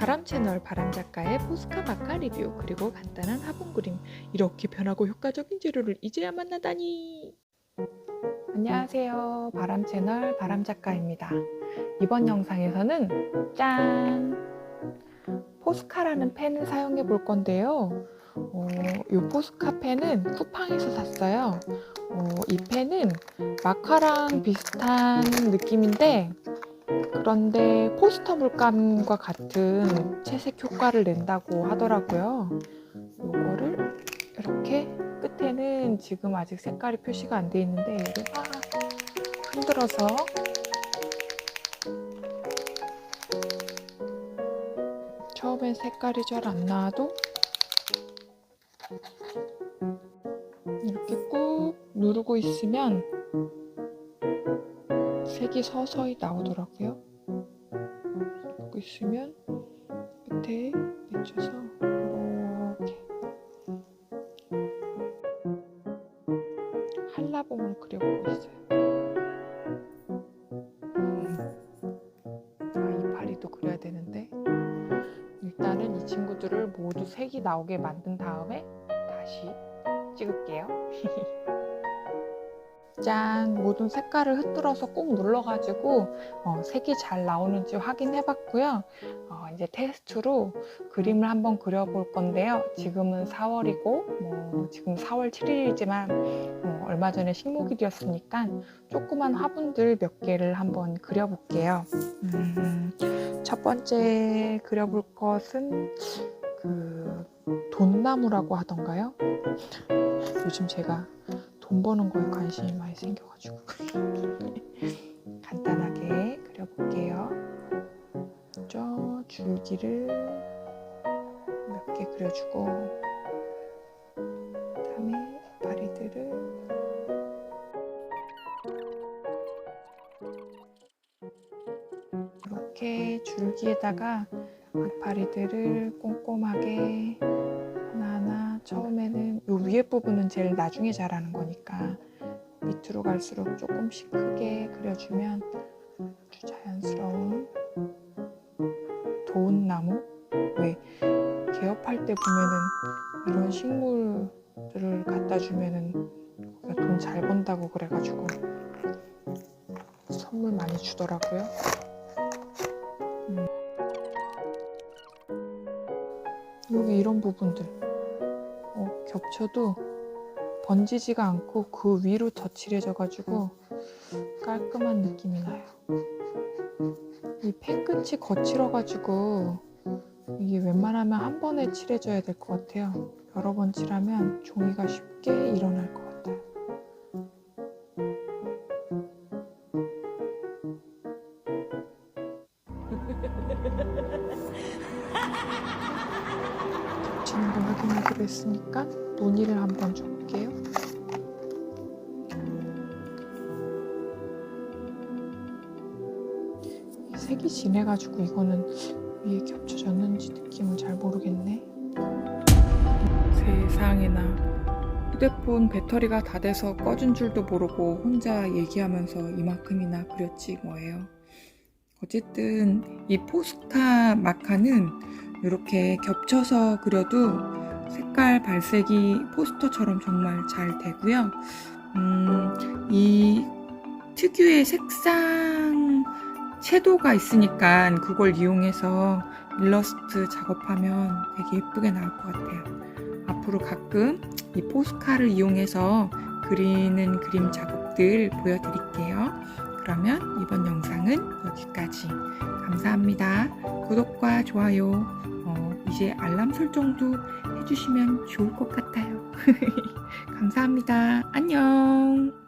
바람 채널 바람 작가의 포스카 마카 리뷰 그리고 간단한 화분 그림 이렇게 편하고 효과적인 재료를 이제야 만나다니. 안녕하세요. 바람 채널 바람 작가입니다. 이번 영상에서는 짠! 포스카라는 펜을 사용해 볼 건데요. 어, 이 포스카 펜은 쿠팡에서 샀어요. 어, 이 펜은 마카랑 비슷한 느낌인데 그런데 포스터 물감과 같은 채색 효과를 낸다고 하더라고요. 이거를 이렇게 끝에는 지금 아직 색깔이 표시가 안 돼 있는데 얘를 막 흔들어서 처음엔 색깔이 잘 안 나와도 이렇게 꾹 누르고 있으면 색이 서서히 나오더라고요. 누르고 있으면 끝에 맺혀서 이렇게 한라봉을 그려보고 있어요. 아, 이파리도 그려야 되는데 일단은 이 친구들을 모두 색이 나오게 만든 다음에 다시 찍을게요. 짠. 모든 색깔을 흩들어서 꾹 눌러가지고 어, 색이 잘 나오는지 확인해 봤고요. 어, 이제 테스트로 그림을 한번 그려볼 건데요. 지금은 4월이고 뭐 지금 4월 7일이지만 어, 얼마 전에 식목일이었으니까 조그만 화분들 몇 개를 한번 그려볼게요. 음, 첫 번째 그려볼 것은 그 돈나무라고 하던가요? 요즘 제가 돈 버는 거에 관심이 많이 생겨가지고 간단하게 그려볼게요. 저 줄기를 몇 개 그려주고 그다음에 이파리들을 이렇게 줄기에다가 이파리들을 꼼꼼하게 처음에는 이 위에 부분은 제일 나중에 자라는 거니까 밑으로 갈수록 조금씩 크게 그려주면 아주 자연스러운 도운 나무? 왜 개업할 때 보면은 이런 식물들을 갖다 주면은 돈 잘 번다고 그래가지고 선물 많이 주더라고요. 음. 여기 이런 부분들. 어, 겹쳐도 번지지가 않고 그 위로 덧칠해져가지고 깔끔한 느낌이 나요. 이 펜끝이 거칠어가지고 이게 웬만하면 한 번에 칠해줘야 될 것 같아요. 여러 번 칠하면 종이가 쉽게 일어날 것 같아요. 걸 확인하기로 했으니까 논의를 한번 줘볼게요. 색이 진해가지고 이거는 위에 겹쳐졌는지 느낌을 잘 모르겠네. 세상에나 휴대폰 배터리가 다 돼서 꺼진 줄도 모르고 혼자 얘기하면서 이만큼이나 그렸지 뭐예요. 어쨌든 이 포스카 마카는 이렇게 겹쳐서 그려도 색깔 발색이 포스터처럼 정말 잘 되고요. 음, 이 특유의 색상 섀도우가 있으니까 그걸 이용해서 일러스트 작업하면 되게 예쁘게 나올 것 같아요. 앞으로 가끔 이 포스카를 이용해서 그리는 그림 작업들 보여드릴게요. 그러면 이번 영상은 여기까지. 감사합니다. 구독과 좋아요, 어, 이제 알람 설정도 해주시면 좋을 것 같아요. 감사합니다. 안녕.